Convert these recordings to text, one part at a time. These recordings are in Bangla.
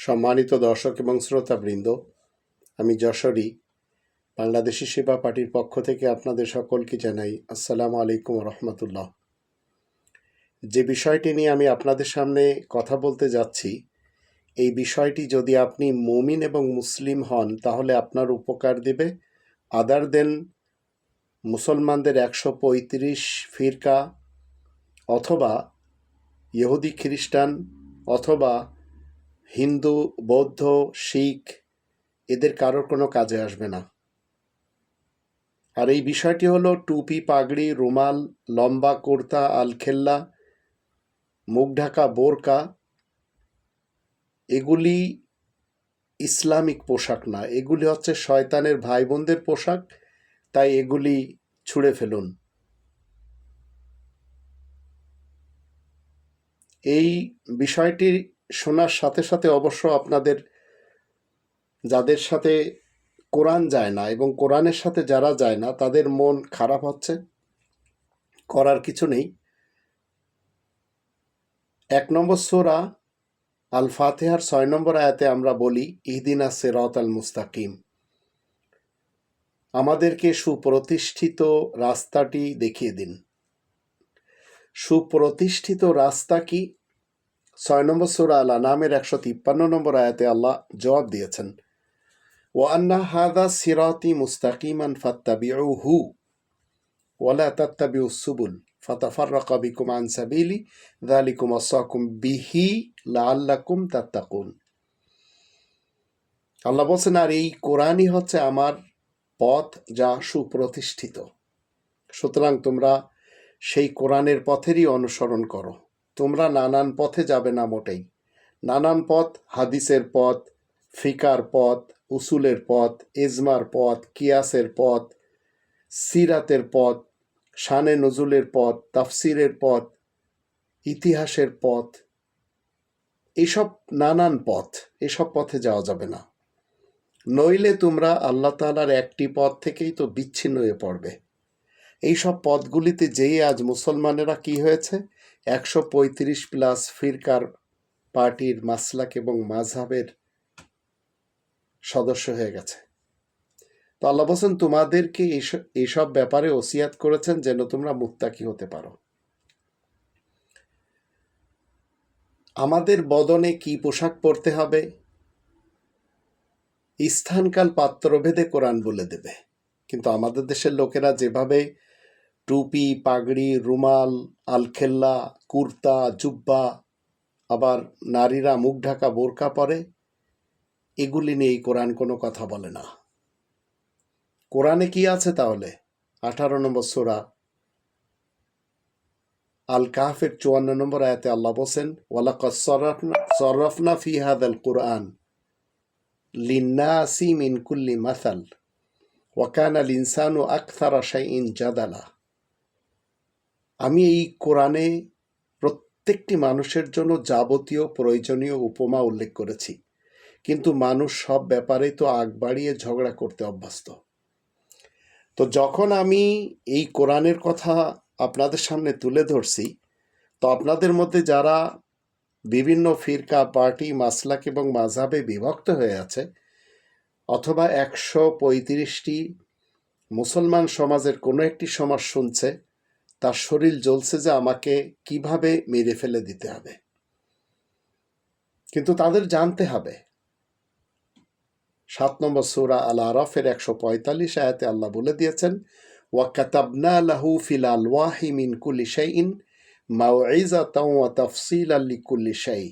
সম্মানিত দর্শক এবং শ্রোতাবৃন্দ, আমি যশোরী, বাংলাদেশি সেবা পার্টির পক্ষ থেকে আপনাদের সকলকে জানাই আসসালামু আলাইকুম রহমতুল্লাহ। যে বিষয়টি নিয়ে আমি আপনাদের সামনে কথা বলতে যাচ্ছি, এই বিষয়টি যদি আপনি মুমিন এবং মুসলিম হন, তাহলে আপনার উপকার দেবে। আদার দেন মুসলমানদের একশো পঁয়ত্রিশ ফিরকা অথবা ইহুদি খ্রিস্টান অথবা হিন্দু, বৌদ্ধ, শিখ, এদের কারোর কোনো কাজে আসবে না। আর এই বিষয়টি হলো টুপি, পাগড়ি, রুমাল, লম্বা কুর্তা, আলখেল্লা মুখ ঢাকা বোরকা, এগুলি ইসলামিক পোশাক না। এগুলি হচ্ছে শয়তানের ভাই বোনদের পোশাক, তাই এগুলি ছুঁড়ে ফেলুন। এই বিষয়টি শোনার সাথে সাথে অবশ্য আপনাদের যাদের সাথে কোরআন যায় না এবং কোরআনের সাথে যারা যায় না, তাদের মন খারাপ হচ্ছে, করার কিছু নেই। এক নম্বর সোরা আল ফাতেহার ছয় নম্বর আয়াতে আমরা বলি, ইহদিনা সেরত আল মুস্তাকিম। আমাদেরকে সুপ্রতিষ্ঠিত রাস্তাটি দেখিয়ে দিন। সুপ্রতিষ্ঠিত রাস্তা কি? ছয় নম্বর সুরা আল্লাহ নামের একশো তিপ্পান্ন নম্বর আয়াতে আল্লাহ জবাব দিয়েছেন ও আন্না হাদা সিরাতি মুস্তাকিমান ফাত্তাবিউহু ওয়ালা তাত্তাবিউ সুবুল ফাতাফাররাকা বিকুম আন সাবিলি, যালিকুম আসাকুম বিহি লাআল্লাকুম তাত্তাকুন। আল্লাহ বলছেন, আর এই কোরআনই হচ্ছে আমার পথ যা সুপ্রতিষ্ঠিত। সুতরাং তোমরা সেই কোরআনের পথেরই অনুসরণ করো। তোমরা নানান পথে যাবে না মোটেই। নানান পথ, হাদিসের পথ, ফিকার পথ, উসুলের পথ, এজমার পথ, কিয়াসের পথ, সিরাতের পথ, শানে নজুলের পথ, তাফসিরের পথ, ইতিহাসের পথ, এসব নানান পথ, এসব পথে যাওয়া যাবে না। নইলে তোমরা আল্লাহ তালার একটি পথ থেকেই তো বিচ্ছিন্ন হয়ে পড়বে। এইসব পথগুলিতে যেই আজ মুসলমানেরা কি হয়েছে? একশো পঁয়ত্রিশ প্লাস ফিরকার পার্টির মাসলাক এবং মাঝহাবের সদস্য হয়ে গেছে। তো আল্লাহ বলছেন, তোমাদেরকে এইসব ব্যাপারে ওসিয়াত করেছেন যেন তোমরা মুত্তাকি হতে পারো। আমাদের বদনে কি পোশাক পরতে হবে? স্থানকাল পাত্রভেদে কোরআন বলে দেবে। কিন্তু আমাদের দেশের লোকেরা যেভাবে টুপি, পাগড়ি, রুমাল, আলখেল্লা, কুর্তা, জুব্বা, আবার নারীরা মুখ ঢাকা বোরকা পরে, এগুলি নিয়ে এই কোরআন কোনো কথা বলে না। কোরআনে কি আছে তাহলে? আঠারো নম্বর সোরা। আল কাহফের চুয়ান্ন নম্বর আয়াতে আল্লাহ বসেন ওয়ালাকত সরফনা ফি হাদাল কোরআন লিন্নাসি মিন কুল্লি মাসাল ওয়াকান আল ইনসানু আকথারা শাইইন জাদালা। আমি এই কোরআনে প্রত্যেকটি মানুষের জন্য যাবতীয় প্রয়োজনীয় উপমা উল্লেখ করেছি। কিন্তু মানুষ সব ব্যাপারে তো আগ বাড়িয়ে ঝগড়া করতে অভ্যস্ত। তো যখন আমি এই কোরআনের কথা আপনাদের সামনে তুলে ধরছি, তো আপনাদের মধ্যে যারা বিভিন্ন ফিরকা, পার্টি, মাসলাক এবং মাঝাবে বিভক্ত হয়ে আছে, অথবা একশো পঁয়ত্রিশটি মুসলমান সমাজের কোনো একটি সমাজ শুনছে তার শরীর জ্বলছে যে আমাকে কীভাবে মেরে ফেলে দিতে হবে। কিন্তু তাদের জানতে হবে। সাত নম্বর সুরা আল আরফের একশো পঁয়তাল্লিশ আয়াতে আল্লাহ বলে দিয়েছেন ওয়াকাতাবনা লাহু ফিল আলওয়াহি মিন কুল্লি শাইইন মাউইজাতাও ওয়া তাফসীলাল লিকুল্লি শাই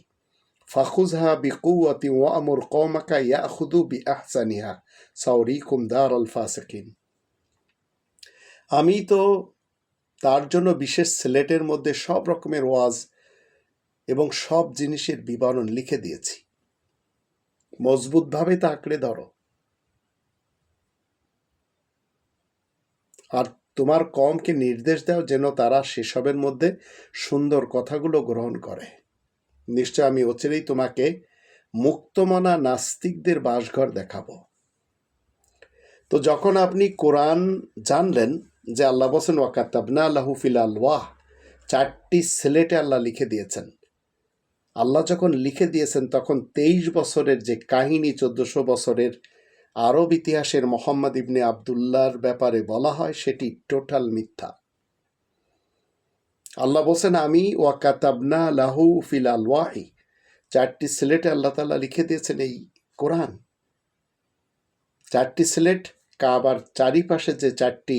ফাখুযহা বিকুওয়াতি ওয়া আমুর কওমাকা ইয়াখুযু বিআহসানিহা। সাউরিকুম দারাল ফাসিকিন। আমি তো তার জন্য বিশেষ স্লেটের মধ্যে সব রকমের ওয়াজ এবং সব জিনিসের বিবরণ লিখে দিয়েছি। মজবুতভাবে তা আঁকড়ে ধরো। আর তোমার কমকে নির্দেশ দাও যেন তারা সেসবের মধ্যে সুন্দর কথাগুলো গ্রহণ করে। নিশ্চয় আমি অচিরেই তোমাকে মুক্তমনা নাস্তিকদের বাসঘর দেখাবো। তো যখন আপনি কোরআন জানলেন যে আল্লাহ বসেন ওয়াকাতাবনা আল্লাহু ফিল আলওয়াহ, চারটি সিলেটে আল্লাহ লিখে দিয়েছেন। আল্লাহ যখন লিখে দিয়েছেন, তখন তেইশ বছরের যে কাহিনী, চোদ্দশো বছরের আরব ইতিহাসের মোহাম্মদ ইবনে আবদুল্লার ব্যাপারে বলা হয়, সেটি টোটাল মিথ্যা। আল্লাহ বলছেন, আমি ওয়াকাতাবনা লাহু ফিল ওয়াহি চারটি সিলেটে আল্লাহ তালা লিখে দিয়েছেন এই কোরআন। চারটি সিলেট, কাবার চারিপাশে যে চারটি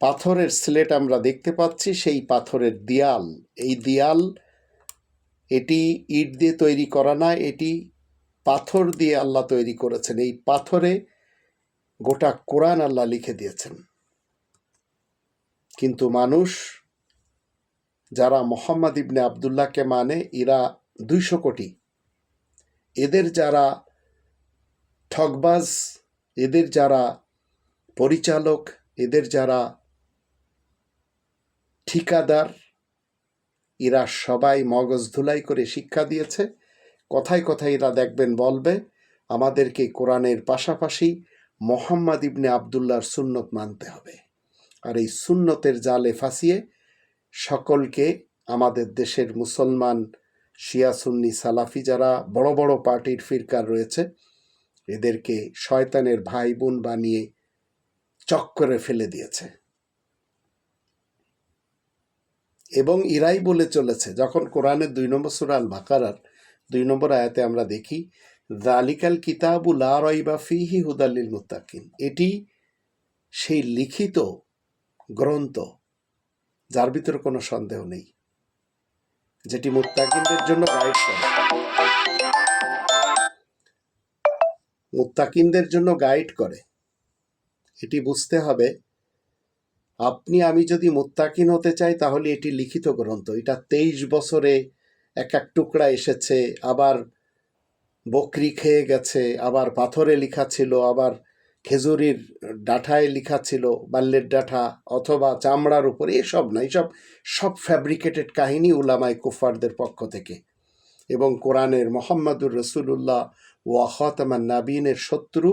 পাথরের স্লেট আমরা দেখতে পাচ্ছি, সেই পাথরের দেয়াল। এই দেয়াল, এটি ইট দিয়ে তৈরি করা না, এটি পাথর দিয়ে আল্লাহ তৈরি করেছেন। এই পাথরে গোটা কোরআন আল্লাহ লিখে দিয়েছেন। কিন্তু মানুষ যারা মোহাম্মদ ইবনে আবদুল্লাহকে মানে এরা দুইশো কোটি। এদের যারা ঠকবাজ এদের যারা পরিচালক, এদের যারা ঠিকাদার, এরা সবাই মগজ ধুলাই করে শিক্ষা দিয়েছে। কথায় কথায় এরা দেখবেন বলবে, আমাদেরকে কোরআনের পাশাপাশি মোহাম্মদ ইবনে আবদুল্লাহর সুন্নত মানতে হবে। আর এই সুন্নতের জালে ফাঁসিয়ে সকলকে আমাদের দেশের মুসলমান, শিয়া, সুন্নি, সালাফি যারা বড় বড় পার্টির ফিরকার রয়েছে, এদেরকে শয়তানের ভাই বোন বানিয়ে চক্করে ফেলে দিয়েছে। এবং ইরাই বলে চলেছে, যখন কোরআনের দুই নম্বর সুরাল বাকারার দুই নম্বর আয়াতে আমরা দেখি জালিকাল কিতাবু লা রইবা ফিহি হুদাল্লিল মুত্তাকিন এটি সেই লিখিত গ্রন্থ যার ভিতরে কোনো সন্দেহ নেই, যেটি মুত্তাকিনদের জন্য গাইড করে। মুত্তাকিনদের জন্য গাইড করে, এটি বুঝতে হবে আপনি, আমি যদি মোত্তাকিন হতে চাই, তাহলে এটি লিখিত গ্রন্থ। এটা তেইশ বছরে এক এক টুকরা এসেছে, আবার বকরি খেয়ে গেছে, আবার পাথরে লেখা ছিল, আবার খেজুরির ডাঠায় লেখা ছিল, বাল্যের ডাঠা অথবা চামড়ার উপর, এসব না, এসব সব ফ্যাব্রিকেটেড কাহিনী উলামায় কুফারদের পক্ষ থেকে। এবং কোরআনের মোহাম্মদুর রসুল্লাহ ওয়াহতামান নাবিনের শত্রু,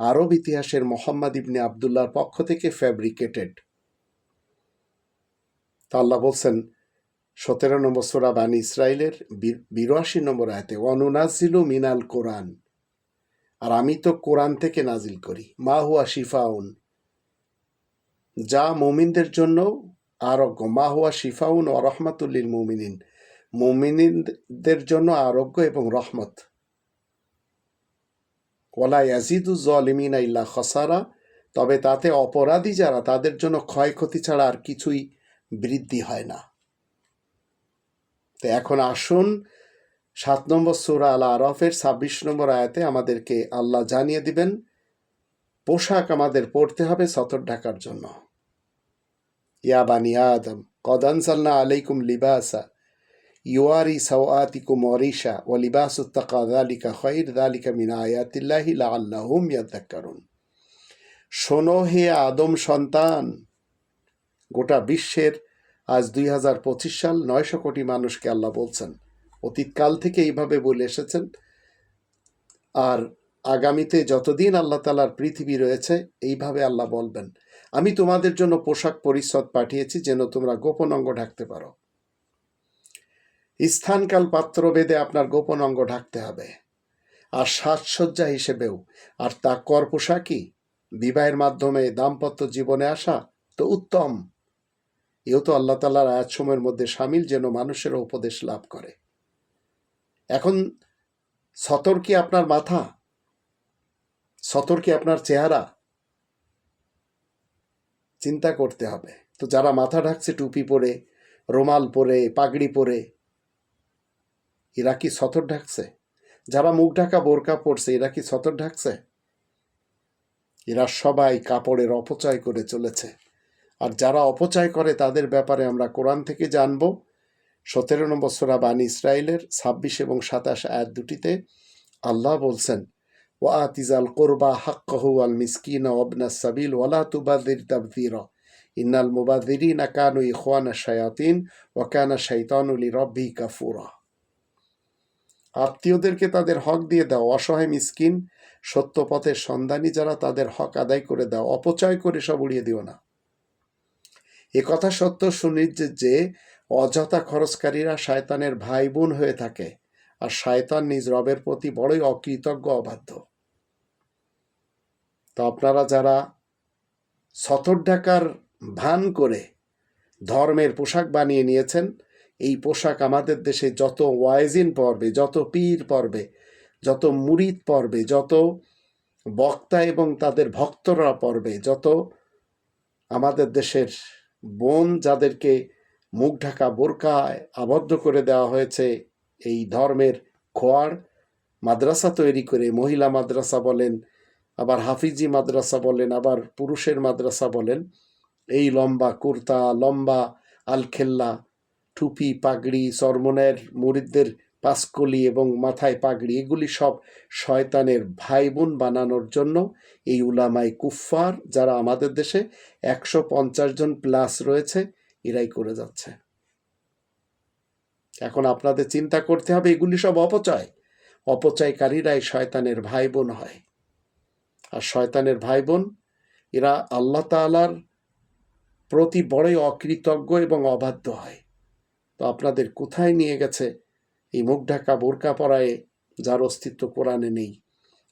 আরব ইতিহাসের মোহাম্মদ ইবনে আবদুল্লাহর পক্ষ থেকে ফ্যাব্রিকেটেড তা আল্লাহ বলছেন, সতেরো নম্বর সোরা বানী ইসরায়েলের বিরাশি নম্বর আয়তে অনুনাজিলু মিনাল কোরআন আর আমি তো কোরআন থেকে নাজিল করি। মা হুয়া শিফাউন, যা মুমিনদের জন্য আরোগ্য। মা হুয়া শিফাউন ও রহমাতুল্লিল মুমিনিন, মুমিনদের জন্য আরোগ্য এবং রহমত। ওলা ইয়াজিদু জলিমিনা ইল্লা খসারা, তবে তাতে অপরাধী যারা, তাদের জন্য ক্ষয়ক্ষতি ছাড়া আর কিছুই বৃদ্ধি হয় না। তো এখন আসুন, সাত নম্বর সুরা আল আরফের ছাব্বিশ নম্বর আয়াতে আমাদেরকে আল্লাহ জানিয়ে দিবেন, পোশাক আমাদের পড়তে হবে সতর ঢাকার জন্য। ইয়া বানি আদম কদানসাল্লা আলাইকুম লিবাসা, ইউয়ারি সাওয়াতিকুম অরিশা ও লিবাসুত্তাকা দালিকা খৈর দালিকা মিনা আয়াতিল্লাহি লাআল্লাহুম ইয়াদাক্কারুন শোনো হে আদম সন্তান, গোটা বিশ্বের আজ দুই হাজার পঁচিশ সাল নয়শো কোটি মানুষকে আল্লাহ বলছেন। অতীতকাল থেকে এইভাবে বলে এসেছেন। আর আগামীতে যতদিন আল্লাহ তালার পৃথিবী রয়েছে, এইভাবে আল্লাহ বলবেন। আমি তোমাদের জন্য পোশাক পরিচ্ছদ পাঠিয়েছি যেন তোমরা গোপন অঙ্গ ঢাকতে পারো। স্থানকাল পাত্র বেদে আপনার গোপন অঙ্গ ঢাকতে হবে। আর সাজসজ্জা হিসেবেও। আর তা কর পোশাকই। বিবাহের মাধ্যমে দাম্পত্য জীবনে আসা তো উত্তম। এও তো আল্লাহ তালার সময়ের মধ্যে সামিল যেন মানুষের উপদেশ লাভ করে। এখন সতর্কে আপনার মাথা? সতর্কে আপনার চেহারা? চিন্তা করতে হবে। তো যারা মাথা ঢাকছে, টুপি পরে, রোমাল পরে, পাগড়ি পরে, এরা কি সতর ঢাকছে? যারা মুখ ঢাকা, বোরকা পড়ছে এরা কি সতর ঢাকছে? এরা সবাই কাপড়ের অপচয় করে চলেছে। আর যারা অপচয় করে তাদের ব্যাপারে আমরা কোরআন থেকে জানব। সতেরো নম্বর সোরা বানী ইসরায়েলের ছাব্বিশ এবং সাতাশ আয়াত দুটিতে আল্লাহ বলছেন ও আতিজাল কোরবা হাক্কাহু আল মিসকিন অবনা সাবিল ওয়ালা তুবাদির তাবদির। ইন্নাল মুবাদিরিনা কানু ইখওয়ানা শায়াতিন ওয়াকানা শাইতানুলি রব্বি কাফুরা। আত্মীয়দেরকে তাদের হক দিয়ে দাও, অসহায় মিসকিন সত্য পথের সন্ধানী যারা তাদের হক আদায় করে দাও, অপচয় করে সব উড়িয়ে দিও না। কথা সত্য সুনির্জের যে অযথা খরচকারীরা শয়তানের ভাই বোন হয়ে থাকে, আর শয়তান নিজ রবের প্রতি বড়ই অকৃতজ্ঞ অবাধ্য। তো আপনারা যারা সতর ঢাকার ভান করে ধর্মের পোশাক বানিয়ে নিয়েছেন, এই পোশাক আমাদের দেশে যত ওয়াইজিন পর্বে, যত পীর পর্বে, যত মুরিদ পর্বে, যত বক্তা এবং তাদের ভক্তরা পর্বে, যত আমাদের দেশের বোন যাদেরকে মুখ ঢাকা বোরকায় আবদ্ধ করে দেওয়া হয়েছে, এই ধর্মের খোয়ার মাদ্রাসা তৈরি করে, মহিলা মাদ্রাসা বলেন, আবার হাফিজি মাদ্রাসা বলেন, আবার পুরুষের মাদ্রাসা বলেন, এই লম্বা কুর্তা, লম্বা আলখেল্লা, টুপি, পাগড়ি সরমনের মুরিদদের পাসকলি এবং মাথায় পাগড়ি, এগুলি সব শয়তানের ভাই বোন বানানোর জন্য এই উলামাই কুফফার, যারা আমাদের দেশে একশো পঞ্চাশ জন প্লাস রয়েছে, এরাই করে যাচ্ছে। এখন আপনাদের চিন্তা করতে হবে, এগুলি সব অপচয়। অপচয়কারীরাই শয়তানের ভাই বোন হয়। আর শয়তানের ভাই বোন এরা আল্লাহ তাআলার প্রতি বড়ই অকৃতজ্ঞ এবং অবাধ্য হয়। তো আপনাদের কোথায় নিয়ে গেছে এই মুখ ঢাকা বোরকা পরায়ে যার অস্তিত্ব কোরআনে নেই।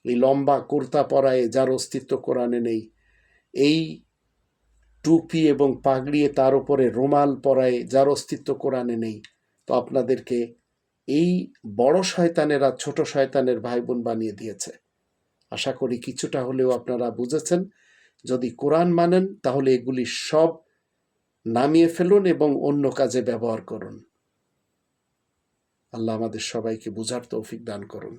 এই লম্বা কুর্তা পরায়ে যার অস্তিত্ব কোরআনে নেই। এই টুপি এবং পাগড়িয়ে তার উপরে রুমাল পরায়ে যার অস্তিত্ব কোরআনে নেই। তো আপনাদেরকে এই বড় শয়তানেরা ছোট শয়তানের ভাই বোন বানিয়ে দিয়েছে। আশা করি কিছুটা হলেও আপনারা বুঝেছেন। যদি কোরআন মানেন, তাহলে এগুলি সব নামিয়ে ফেলুন এবং অন্য কাজে ব্যবহার করুন। আল্লাহ আমাদের সবাইকে বোঝার তৌফিক দান করুন।